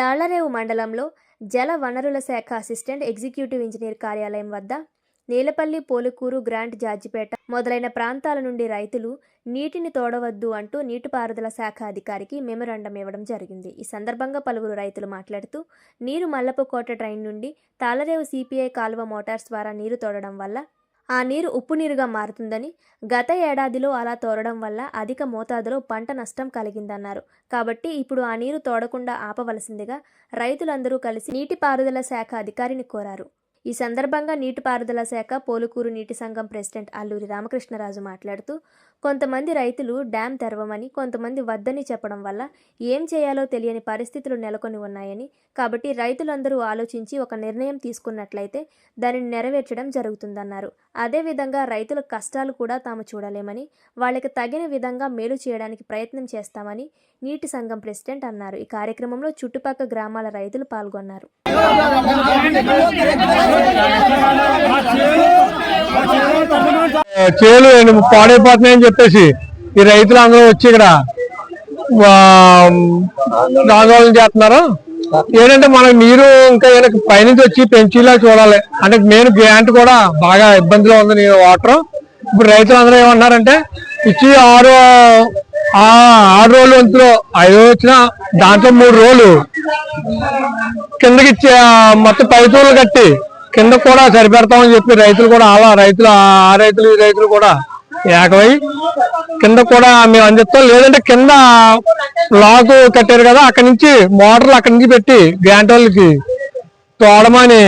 తాళ్ళరేవు మండలంలో జల వనరుల శాఖ అసిస్టెంట్ ఎగ్జిక్యూటివ్ ఇంజనీర్ కార్యాలయం వద్ద నేలపల్లి పోలుకూరు గ్రాంట్ జాజిపేట మొదలైన ప్రాంతాల నుండి రైతులు నీటిని తోడవద్దు అంటూ నీటిపారుదల శాఖ అధికారికి మెమరాండం ఇవ్వడం జరిగింది. ఈ సందర్భంగా పలువురు రైతులు మాట్లాడుతూ నీరు మల్లపుకోట ట్రైన్ నుండి తాళరేవు సిపిఐ కాలువ మోటార్స్ ద్వారా నీరు తోడడం వల్ల ఆ నీరు ఉప్పు నీరుగా మారుతుందని గత ఏడాదిలో అలా తోరడం వల్ల అధిక మోతాదులో పంట నష్టం కలిగిందన్నారు. కాబట్టి ఇప్పుడు ఆ నీరు తోడకుండా ఆపవలసిందిగా రైతులందరూ కలిసి నీటిపారుదల శాఖ అధికారిని కోరారు. ఈ సందర్భంగా నీటిపారుదల శాఖ పోలుకూరు నీటి సంఘం ప్రెసిడెంట్ అల్లూరి రామకృష్ణరాజు మాట్లాడుతూ కొంతమంది రైతులు డ్యాం తెరవమని కొంతమంది వద్దని చెప్పడం వల్ల ఏం చేయాలో తెలియని పరిస్థితులు నెలకొని ఉన్నాయని కాబట్టి రైతులందరూ ఆలోచించి ఒక నిర్ణయం తీసుకున్నట్లయితే దానిని నెరవేర్చడం జరుగుతుందన్నారు అదేవిధంగా రైతుల కష్టాలు కూడా తాము చూడలేమని వాళ్ళకి తగిన విధంగా మేలు చేయడానికి ప్రయత్నం చేస్తామని నీటి సంఘం ప్రెసిడెంట్ అన్నారు ఈ కార్యక్రమంలో చుట్టుపక్కల గ్రామాల రైతులు పాల్గొన్నారు చేలు పాడైపోతున్నాయని చెప్పేసి ఈ రైతులు అందరూ వచ్చి ఇక్కడ ఆందోళన చేస్తున్నారు. ఏంటంటే మనకు నీరు ఇంకా ఈయనకి పైనుంచి వచ్చి పెంచేలా చూడాలి. అంటే మెయిన్ గ్రాంట్ కూడా బాగా ఇబ్బందిలో ఉంది నీరు వాటర్. ఇప్పుడు రైతులు అందరూ ఏమన్నారంటే ఇచ్చి ఆరు ఆరు రోజులు వంతులో ఐదు వచ్చిన దాంట్లో మూడు రోజులు కిందకి మొత్తం పైతూలు కట్టి కింద కూడా సరిపెడతామని చెప్పి రైతులు కూడా అలా రైతులు ఆ రైతులు ఈ రైతులు కూడా ఏకమై కింద కూడా మేము అందిస్తాం లేదంటే కింద లాక్ కట్టారు కదా అక్కడి నుంచి మోటార్లు అక్కడి నుంచి పెట్టి గ్యాంటోళ్ళకి వాళ్ళకి తోడమని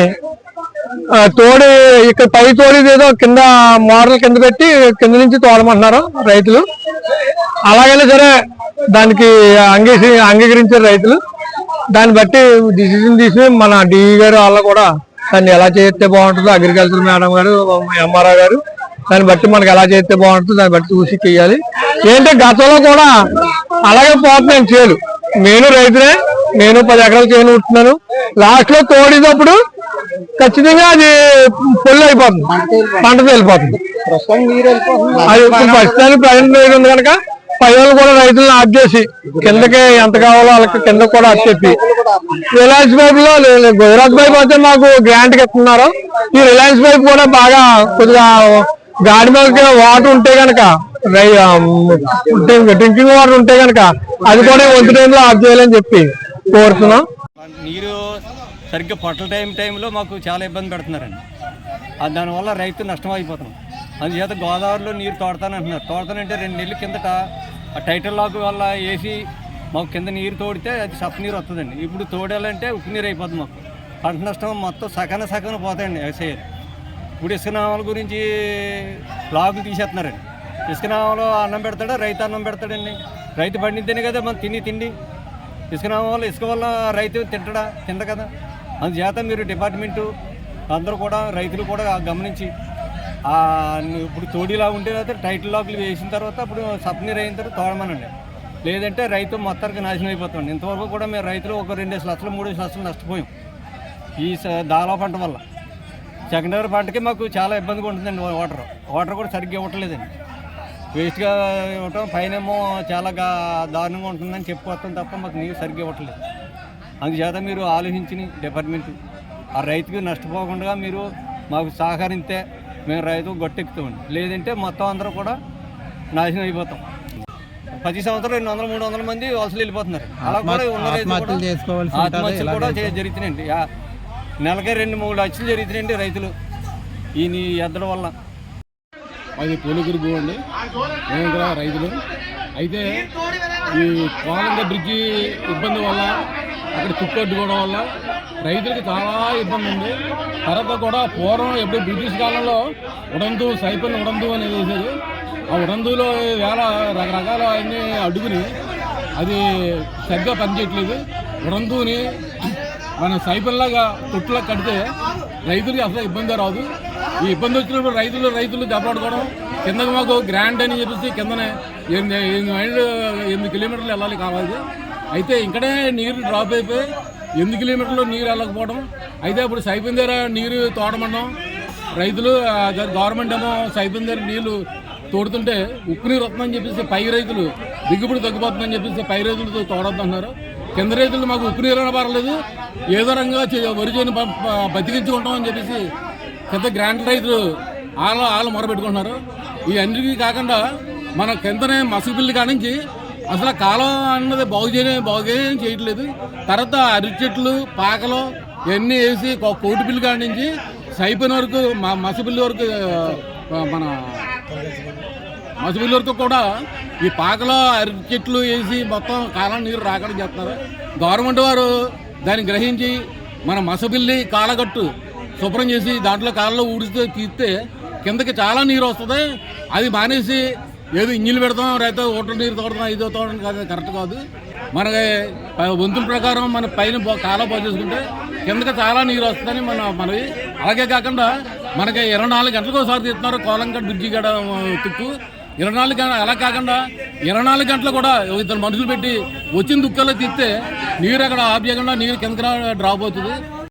తోడు తోడి ఇక్కడ పై తోడేది ఏదో కింద మోటార్లు కింద పెట్టి కింద నుంచి తోడమంటున్నారు రైతులు. అలాగైనా సరే దానికి అంగీకరించారు రైతులు. దాన్ని బట్టి డిసిజన్ తీసి మన డిఈ గారు వాళ్ళు కూడా దాన్ని ఎలా చేస్తే బాగుంటుందో అగ్రికల్చర్ మేడం గారు ఎంఆర్ఆ గారు దాన్ని బట్టి మనకి ఎలా చేస్తే బాగుంటుందో దాన్ని బట్టి చూసి చెయ్యాలి. ఏంటంటే గతంలో కూడా అలాగే పోతున్నాను చేలు. నేను రైతునే నేను పది ఎకరాలు చేయను ఉంటున్నాను లాస్ట్లో తోడేటప్పుడు ఖచ్చితంగా అది పొల్లు అయిపోతుంది. పంట వెళ్ళిపోతుంది. అది ప్రస్తుతానికి ప్రజెంట్ ఉంది కనుక పైలు కూడా రైతులను ఆఫ్ చేసి కిందకి ఎంత కావాలో వాళ్ళకి కింద కూడా ఆఫ్ చెప్పి రిలయన్స్ పైప్లో లే- గుజరాత్ పైప్ అయితే మాకు గ్రాంట్కి ఇస్తున్నారు. ఈ రిలయన్స్ పైప్ కూడా బాగా కొద్దిగా గాడి మీద వాటర్ ఉంటే గనక డ్రింకింగ్ వాటర్ ఉంటే గనక అది కూడా వంతు టైంలో ఆఫ్ చేయాలని చెప్పి కోరుతున్నాం. నీరు సరిగ్గా పొట్టల టైం టైంలో మాకు చాలా ఇబ్బంది పెడుతున్నారండి. దానివల్ల రైతు నష్టం అయిపోతున్నాం. అందుచేత గోదావరిలో నీరు తోడతానంటున్నారు. తోడతానంటే రెండు నెలల కిందట ఆ టైటిల్ లాక్ వల్ల వేసి మాకు కింద నీరు తోడితే అది సప్ నీరు వస్తుందండి ఇప్పుడు తోడాలంటే ఉప్పు నీరు అయిపోతుంది మాకు. పంట నష్టం మొత్తం సగన సగన పోతాయండి వ్యవసాయాలు ఇప్పుడు ఇసుక నామాల గురించి లాగులు తీసేస్తున్నారండి. ఇసుక నామాలో అన్నం పెడతాడు? రైతు అన్నం పెడతాడండి. రైతు పండితేనే కదా మనం తిని తిండి. ఇసుక నామం వల్ల ఇసుక వల్ల రైతు తింటడా? తింట కదా. అందుచేత మీరు డిపార్ట్మెంటు అందరూ కూడా రైతులు కూడా గమనించి ఇప్పుడు తోడిలా ఉంటే తర్వాత టైటిల్ లాక్లు వేసిన తర్వాత అప్పుడు సప్నీర్ అయిన తర్వాత తోడమనండి. లేదంటే రైతు మొత్తానికి నాశనం అయిపోతుంది ఇంతవరకు కూడా మేము రైతులు ఒక రెండేసి లక్షలు మూడేసి లక్షలు నష్టపోయాం. ఈ దాలా పంట వల్ల. సెకండరీ పంటకి మాకు చాలా ఇబ్బందిగా ఉంటుందండి వాటర్. వాటర్ కూడా సరిగ్గా ఇవ్వట్లేదండి. వేస్ట్గా ఇవ్వటం పైనేమో చాలా దారుణంగా ఉంటుందని చెప్పుకొస్తాం తప్ప మాకు నీరు సరిగ్గా ఇవ్వట్లేదు. అందుచేత మీరు ఆలోచించి డిపార్ట్మెంట్. ఆ రైతుకి నష్టపోకుండా మీరు మాకు సహకరిస్తే మేము రైతు గట్టెక్కుతామండి. లేదంటే మొత్తం అందరూ కూడా నాశనం అయిపోతాం. ప్రతి సంవత్సరం రెండు వందల మూడు వందల మంది వలసలు వెళ్ళిపోతున్నారు. అలా కూడా ఉన్న కూడా ఆత్మహత్యలు జరుగుతున్నాయండి. నెలకి రెండు మూడు లక్షలు జరుగుతున్నాయండి రైతులు. ఈ నీ ఎద్దల వల్ల అది పోలుగురు భూ అండి. మేము కూడా రైతులు. అయితే ఈ కోలంద బ్రిడ్జి ఇబ్బంది వల్ల అక్కడ తుక్కడ్డుకోవడం వల్ల రైతులకు చాలా ఇబ్బంది ఉంది. తర్వాత కూడా పూర్వం ఎప్పుడు బ్రిటిష్ కాలంలో ఉడందు సైపన్ ఉడందు అనేది వేసేది ఆ ఉడందులో వేల రకరకాల అన్ని అడుగుని అది సరిగ్గా పనిచేయట్లేదు. ఉడందుని మన సైపన్లాగా తొట్టులా కడితే రైతులకి అసలు ఇబ్బంది రాదు. ఈ ఇబ్బంది వచ్చినప్పుడు రైతులు రైతులు దెబ్బలాడుకోవడం కిందకి మాకు గ్రాండ్ అని చెప్పేసి కిందనే ఎనిమిది ఎనిమిది మైళ్ళు ఎనిమిది కిలోమీటర్లు వెళ్ళాలి కావాలి. అయితే ఇక్కడే నీరు డ్రాప్ అయిపోయి ఎనిమిది కిలోమీటర్లు నీరు వెళ్ళకపోవడం. అయితే అప్పుడు సైపన్ దగ్గర నీరు తోడమన్నాం రైతులు గవర్నమెంట్ ఏమో సైపన్ దగ్గర నీళ్ళు తోడుతుంటే ఉప్పు నీరు వస్తుందని చెప్పేసి పై రైతులు దిగుబడి తగ్గిపోతుందని చెప్పేసి పై రైతులతో తోడొద్దన్నారు కింద రైతులు మాకు ఉప్పు నీరు పర్లేదు ఏదో రంగా వరి చేను బతికించుకుంటాం అని చెప్పేసి పెద్ద గ్రాండ్ రైతులు వాళ్ళు వాళ్ళు మొరపెట్టుకుంటున్నారు ఈ అన్నిటికీ కాకుండా మన కిందనే మసగు బిల్లు కానించి అసలు కాలం అన్నది బాగు చేయని బాగు చేయట్లేదు. తర్వాత అరటి చెట్లు పాకలు ఇవన్నీ వేసి కోటి బిల్లు కానించి సైపోయిన వరకు మా బిల్లు వరకు మన మసబిల్ వరకు కూడా ఈ పాకలో అరటి చెట్లు వేసి మొత్తం కాలం నీరు రాకుండా చేస్తున్నారు. గవర్నమెంట్ వారు దాన్ని గ్రహించి మన మసబిల్లి కాలగట్టు శుభ్రం చేసి దాంట్లో కాలంలో ఊడిస్తే తీస్తే కిందకి చాలా నీరు వస్తుంది. అది మానేసి ఏదో ఇంజిన్లు పెడతాం రైతు ఓటర్ నీరు తోడతాం ఇది తోడడం కాదు కరెక్ట్ కాదు. మనకి వంతుల ప్రకారం మన పైన కాలం బాగు చేసుకుంటే కిందకి చాలా నీరు వస్తుందని మన మనవి. అలాగే కాకుండా మనకి ఇరవై నాలుగు గంటలకు ఒకసారి తీస్తున్నారు కోలంకట్ బ్రిడ్జి గడ తుక్కు. ఇరవై నాలుగు గంటలు అలా కాకుండా ఇరవై నాలుగు గంటలు కూడా ఇద్దరు మనుషులు పెట్టి వచ్చిన దుక్కలో తీస్తే నీరు అక్కడ ఆప్ చేయకుండా నీరు కిందకి డ్రాప్ అవుతుంది.